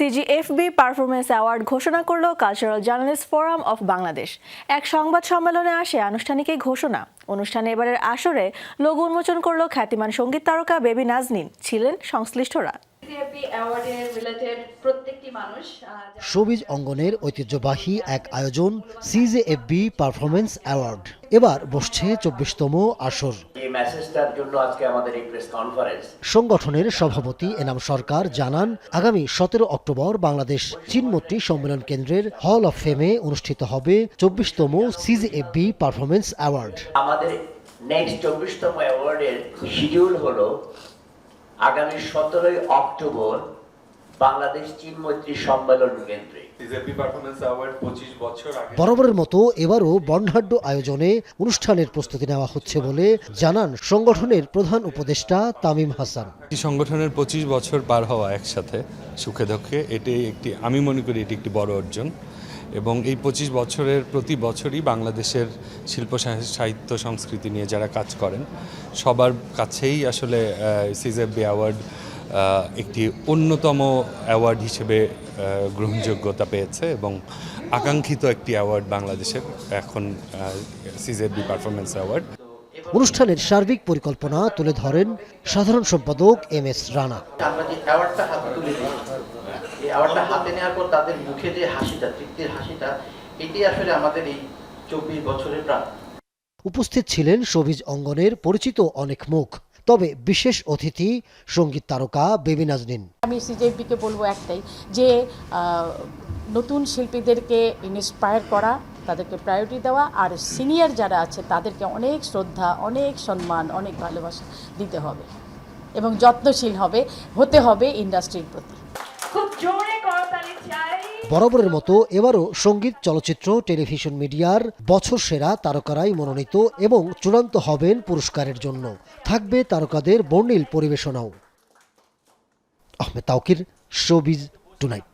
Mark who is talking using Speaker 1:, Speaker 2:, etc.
Speaker 1: CGFB performance award ঘোষণা করল cultural journalist forum of Bangladesh এক সংবাদ সম্মেলনে আসে আনুষ্ঠানিক এই ঘোষণা। অনুষ্ঠানে এবারের আসরে লোগো উন্মোচন করল খ্যাতিমান সংগীত তারকা বেবি নাজনীন। ছিলেন সংশ্লিষ্টরা।
Speaker 2: সিএপি অ্যাওয়ার্ডে রিলেটেড প্রত্যেকটি মানুষ আহ, যারা-
Speaker 3: শোবিজ অঙ্গনের ঐতিহ্যবাহী এক আয়োজন সিজেএফবি পারফরমেন্স অ্যাওয়ার্ড এবার বসছে চব্বিশতম আসর।
Speaker 4: এই মেসেজটার জন্য আজকে আমাদের এই প্রেস কনফারেন্স
Speaker 3: সংগঠনের সভাপতি এনাম সরকার জানান আগামী সতেরো অক্টোবর বাংলাদেশ চীনমৈত্রী সম্মেলন কেন্দ্রের হল অফ ফেমে অনুষ্ঠিত হবে চব্বিশতম সিজেএফবি পারফরমেন্স অ্যাওয়ার্ড
Speaker 4: আমাদের নেক্সট চব্বিশতম অ্যাওয়ার্ডের শিডিউল হলো আগামী সতেরোই অক্টোবর বাংলাদেশ চীন মৈত্রী সম্মেলন কেন্দ্রে।
Speaker 3: বরাবরের মতো এবারও বর্ণাঢ্য আয়োজনে অনুষ্ঠানের প্রস্তুতি নেওয়া হচ্ছে বলে জানান সংগঠনের প্রধান উপদেষ্টা তামিম হাসান।
Speaker 5: সংগঠনের পঁচিশ বছর পার হওয়া একসাথে সুখে দুঃখে এটি একটি আমি মনে করি এটি একটি বড় অর্জন। এবং এই পঁচিশ বছরের প্রতি বছরই বাংলাদেশের শিল্প সাহি- সাহিত্য সংস্কৃতি নিয়ে যারা কাজ করেন সবার কাছেই আসলে সিজেবি অ্যাওয়ার্ড একটি অন্যতম অ্যাওয়ার্ড হিসেবে গ্রহণযোগ্যতা পেয়েছে এবং আকাঙ্ক্ষিত একটি অ্যাওয়ার্ড বাংলাদেশের এখন সিজেবি পারফরমেন্স অ্যাওয়ার্ড
Speaker 3: অনুষ্ঠানের সার্বিক পরিকল্পনা তুলে ধরেন সাধারণ সম্পাদক এম এস রানা।
Speaker 6: আমরা যে অ্যাওয়ার্ডটা হাতে তুলে দিই এই অ্যাওয়ার্ডটা হাতে নেওয়ার পর তাদের মুখে যে হাসিটা তৃপ্তির হাসিটা এটি আসলে আমাদের এই চব্বিশ বছরের প্রাণ
Speaker 3: উপস্থিত ছিলেন শোবিজ অঙ্গনের পরিচিত অনেক মুখ। তবে বিশেষ অতিথি সংগীত তারকা বেবি নাজনীন।
Speaker 7: আমি সিজেপিকে বলব একটাই, যে নতুন শিল্পীদেরকে ইন্সপায়ার করা, তাদেরকে প্রায়োরিটি দেওয়া, আর সিনিয়র যারা আছে, তাদেরকে অনেক শ্রদ্ধা, অনেক সম্মান, অনেক ভালোবাসা দিতে হবে এবং যত্নশীল হবে, হতে হবে ইন্ডাস্ট্রির প্রতি।
Speaker 3: বরাবরের মতো এবারও সংগীত চলচ্চিত্র, টেলিভিশন মিডিয়ার বছর সেরা তারকারাই মনোনীত এবং চূড়ান্ত হবেন পুরস্কারের জন্য। থাকবে তারকাদের বর্ণিল পরিবেশনাও। Ahmed Taukir, showbiz tonight.